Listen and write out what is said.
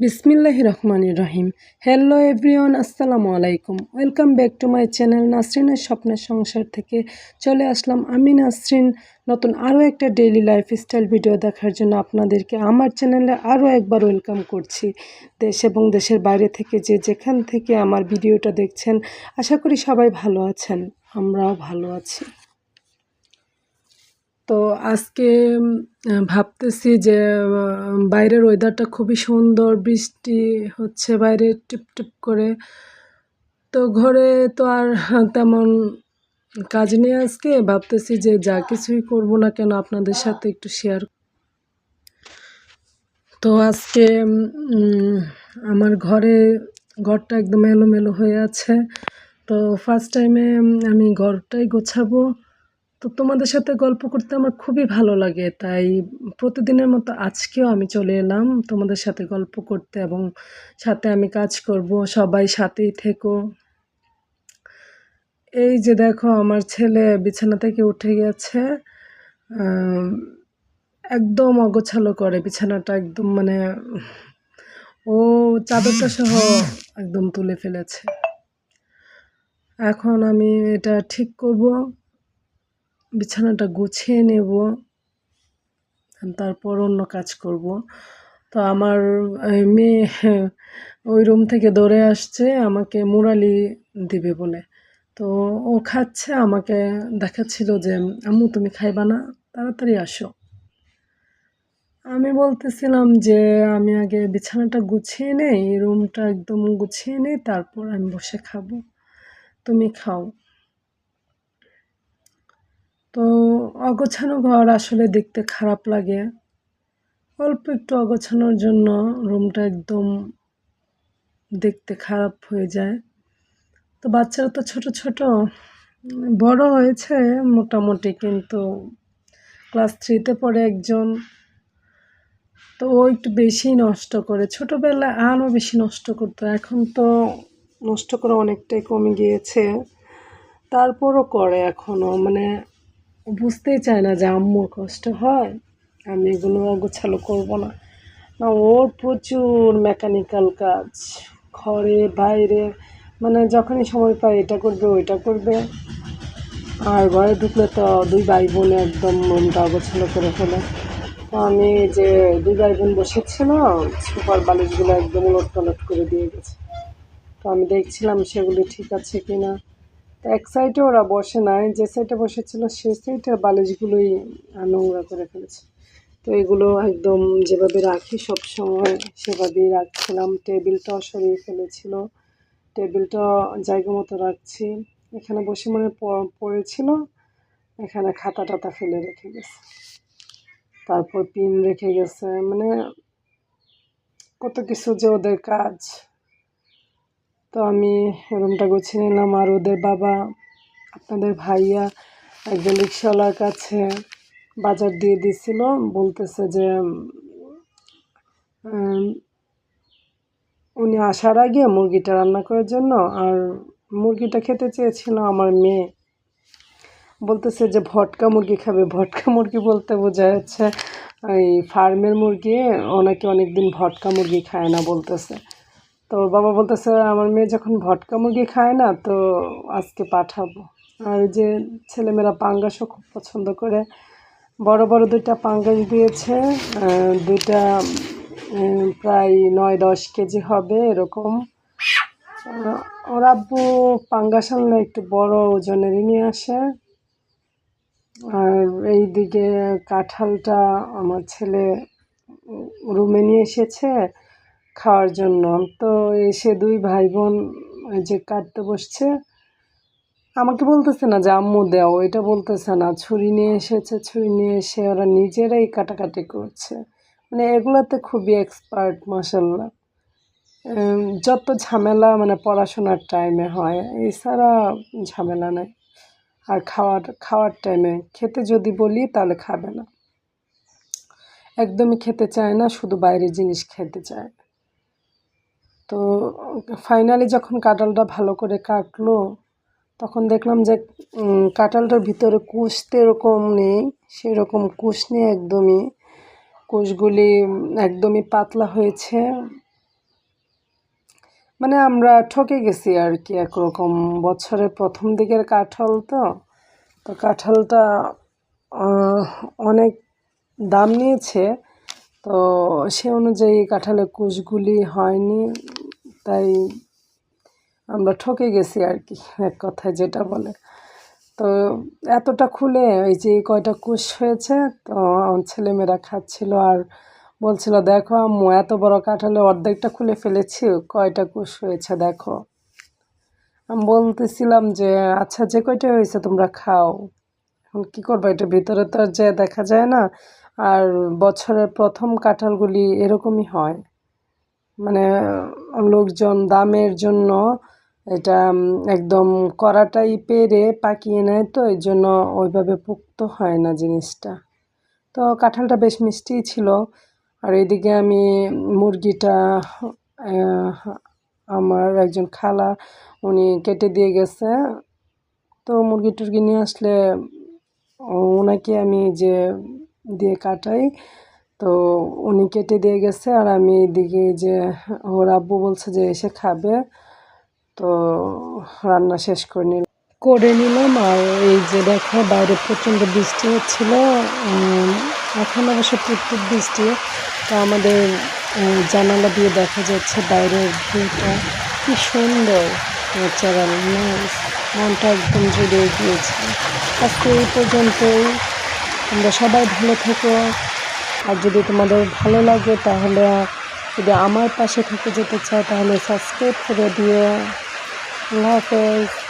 বিসমিল্লাহ রহমান রহিম hello everyone আসসালামু আলাইকুম। Welcome back to my channel নাসরিনের স্বপ্নের সংসার থেকে চলে আসলাম আমি নাসরিন। নতুন আরও একটা ডেইলি লাইফস্টাইল ভিডিও দেখার জন্য আপনাদেরকে আমার চ্যানেলে আরও একবার ওয়েলকাম করছি। দেশ এবং দেশের বাইরে থেকে যে যেখান থেকে আমার ভিডিওটা দেখছেন, আশা করি সবাই ভালো আছেন, আমরাও ভালো আছি। তো আজকে ভাবতেছি যে বাইরের ওয়েদারটা খুবই সুন্দর, বৃষ্টি হচ্ছে বাইরে টিপ টিপ করে। তো ঘরে তো আর তেমন কাজ নেই আজকে। ভাবতেছি যে যা কিছুই করব না কেন আপনাদের সাথে একটু শেয়ার তো আজকে আমার ঘরে ঘরটা একদম এলোমেলো হয়ে আছে। তো ফার্স্ট টাইমে আমি ঘরটাই গোছাবো। তো তোমাদের সাথে গল্প করতে আমার খুবই ভালো লাগে, তাই প্রতিদিনের মতো আজকেও আমি চলে এলাম তোমাদের সাথে গল্প করতে এবং সাথে আমি কাজ করব, সবাই সাথেই থেকো। এই যে দেখো আমার ছেলে বিছানা থেকে উঠে গেছে একদম অগোছালো করে বিছানাটা, একদম মানে ও চাদরটা সহ একদম তুলে ফেলেছে। এখন আমি এটা ঠিক করব। বিছানাটা গুছিয়ে নেব তারপর অন্য কাজ করব। তো আমার মেয়ে ওই রুম থেকে দৌড়ে আসছে, আমাকে মুরালি দিবে বলে। তো ও খাচ্ছে, আমাকে দেখাচ্ছিল যে, আম্মু, তুমি খাইবা না, তাড়াতাড়ি আসো। আমি বলতেছিলাম যে, আমি আগে বিছানাটা গুছিয়ে নেই, রুমটা একদম গুছিয়ে নেই, তারপর আমি বসে খাব। তুমি খাও। তো অগোছানো ঘর আসলে দেখতে খারাপ লাগে। অল্প একটু অগোছানোর জন্য রুমটা একদম দেখতে খারাপ হয়ে যায়। তো বাচ্চারা তো ছোট ছোট, বড় হয়েছে মোটামুটি কিন্তু ক্লাস থ্রিতে পড়ে একজন। তো ও একটু বেশি নষ্ট করে ছোটোবেলায় আরও বেশি নষ্ট করতো, এখন তো নষ্ট করা অনেকটাই কমে গিয়েছে। তারপরও করে এখনও মানে বুঝতেই চায় না যে আম্মুর কষ্ট হয়, আমি এগুলো অগোছালো করব না। না, ওর প্রচুর মেকানিক্যাল কাজ, ঘরে, বাইরে মানে যখনই সময় পায় এটা করবে, ওইটা করবে। আর ঘরে ঢুকলে তো দুই ভাই বোন একদম মনটা অগোছালো করে ফেলে। আমি যে দুই ভাই বোন বসেছিল সুপার বালিশগুলো একদম উলট পালট করে দিয়ে গেছে। তো আমি দেখছিলাম সেগুলি ঠিক আছে কি না তো এক সাইডে ওরা বসে নাই যে সাইডে বসেছিল সে সাইডের বালিশগুলোই নোংরা করে ফেলেছে। তো এগুলো একদম যেভাবে রাখি, সব সময় সেভাবেই রাখছিলাম। টেবিলটাও সরিয়ে ফেলেছিল। টেবিলটা জায়গা মতো রাখছি। এখানে বসে মনে পড়েছিল। এখানে খাতা টাতা ফেলে রেখে গেছে। তারপর পিন রেখে গেছে। মানে কত কিছু যে ওদের কাজ। আমি রুমটা গুছিয়ে নিলাম আর ওদের বাবা, আপনাদের ভাইয়া একজন রিক্সাওয়ালার কাছে বাজার দিয়ে দিছিল, বলতেছে যে উনি আসার আগে মুরগিটা রান্না করার জন্য আর মুরগিটা খেতে চেয়েছিল আমার মেয়ে। বলতেছে যে, ভটকা মুরগি খাবে। ভটকা মুরগি বলতে বোঝা যাচ্ছে ওই ফার্মের মুরগি ওনাকে অনেকদিন ভটকা মুরগি খায় না বলতেছে। তো বাবা বলতেছে, আমার মেয়ে যখন ভটকা মুরগি খায় না, তো আজকে পাঠাবো। আর এই যে ছেলেমেয়েরা পাঙ্গাসও খুব পছন্দ করে। বড় বড় দুইটা পাঙ্গাস দিয়েছে দুইটা প্রায় নয় দশ কেজি হবে এরকম। ওর আব্বু পাঙ্গাস আনলে একটু বড় ওজনেরই নিয়ে আসে। আর এইদিকে কাঁঠালটা আমার ছেলে রুমে নিয়ে এসেছে। খাওয়ার জন্য। তো এসে দুই ভাই বোন যে কাটতে বসছে। আমাকে বলতেছে না যে, আম্মু, দেও। এটা বলতেছে না। ছুরি নিয়ে এসেছে, ছুরি নিয়ে এসে ওরা নিজেরাই কাটাকাটি করছে। মানে এগুলোতে খুবই এক্সপার্ট মাসাল্লাহ যত ঝামেলা মানে পড়াশোনার টাইমে হয়, এছাড়া ঝামেলা নেই। আর খাওয়ার খাওয়ার টাইমে খেতে যদি বলি, তাহলে খাবে না। একদমই খেতে চায় না, শুধু বাইরের জিনিস খেতে চায়। তো ফাইনালি যখন কাঁঠালটা ভালো করে কাটলো, তখন দেখলাম যে কাঁঠালটার ভিতরে কুশ তো এরকম নেই, সেরকম কুশ নেই একদমই। কুশগুলি একদমই পাতলা হয়েছে। মানে আমরা ঠকে গেছি আর কি একরকম। বছরের প্রথম দিকের কাঁঠাল তো তো কাঁঠালটা অনেক দাম নিয়েছে, তো সে অনুযায়ী কাঁঠালের কুশগুলি হয়নি। তাই আমরা ঠকে গেছি আর কি, এক কথায় যেটা বলে। তো এতটা খুলে ওই যে কয়টা কুশ হয়েছে, তো ছেলেমেয়েরা খাচ্ছিল আর বলছিল, দেখো আম্মু, এত বড় কাঁঠালে অর্ধেকটা খুলে ফেলেছি, কয়টা কুশ হয়েছে দেখো। আমি বলতেছিলাম যে আচ্ছা যে কয়টা হয়েছে তোমরা খাও। এখন কী করব, এটা ভিতরে তো আর যে দেখা যায় না, আর বছরের প্রথম কাঁঠালগুলি এরকমই হয়। মানে লোকজন দামের জন্য এটা একদম কড়াটাই পেরে পাকিয়ে নেয় তো, এই জন্য ওইভাবে পুক্ত হয় না জিনিসটা। তো কাঁঠালটা বেশ মিষ্টিই ছিল। আর এদিকে আমি মুরগিটা আমার একজন খালা, উনি কেটে দিয়ে গেছে। তো মুরগি টুরগি নিয়ে আসলে ওনাকে আমি যে, দিয়ে কাটাই তো উনি কেটে দিয়ে গেছে আর আমি এদিকে যে ওর আব্বু বলছে যে এসে খাবে। তো রান্না শেষ করে নিল। করে নিলাম আর এই যে দেখো বাইরে প্রচণ্ড বৃষ্টি হচ্ছিল। এখন অবশ্য প্রচুর বৃষ্টি। তো আমাদের জানালা দিয়ে দেখা যাচ্ছে বাইরের ভিউটা। কি সুন্দর ন্যাচারাল নাইস মনটা একদম জুড়ে গিয়েছে। আজকে এই পর্যন্তই। আমরা সবাই ভালো থেকো। আর যদি তোমাদের ভালো লাগে তাহলে যদি আমার পাশে থেকে যেতে চাও তাহলে সাবস্ক্রাইব করে দিও। আল্লাহ হাফেজ।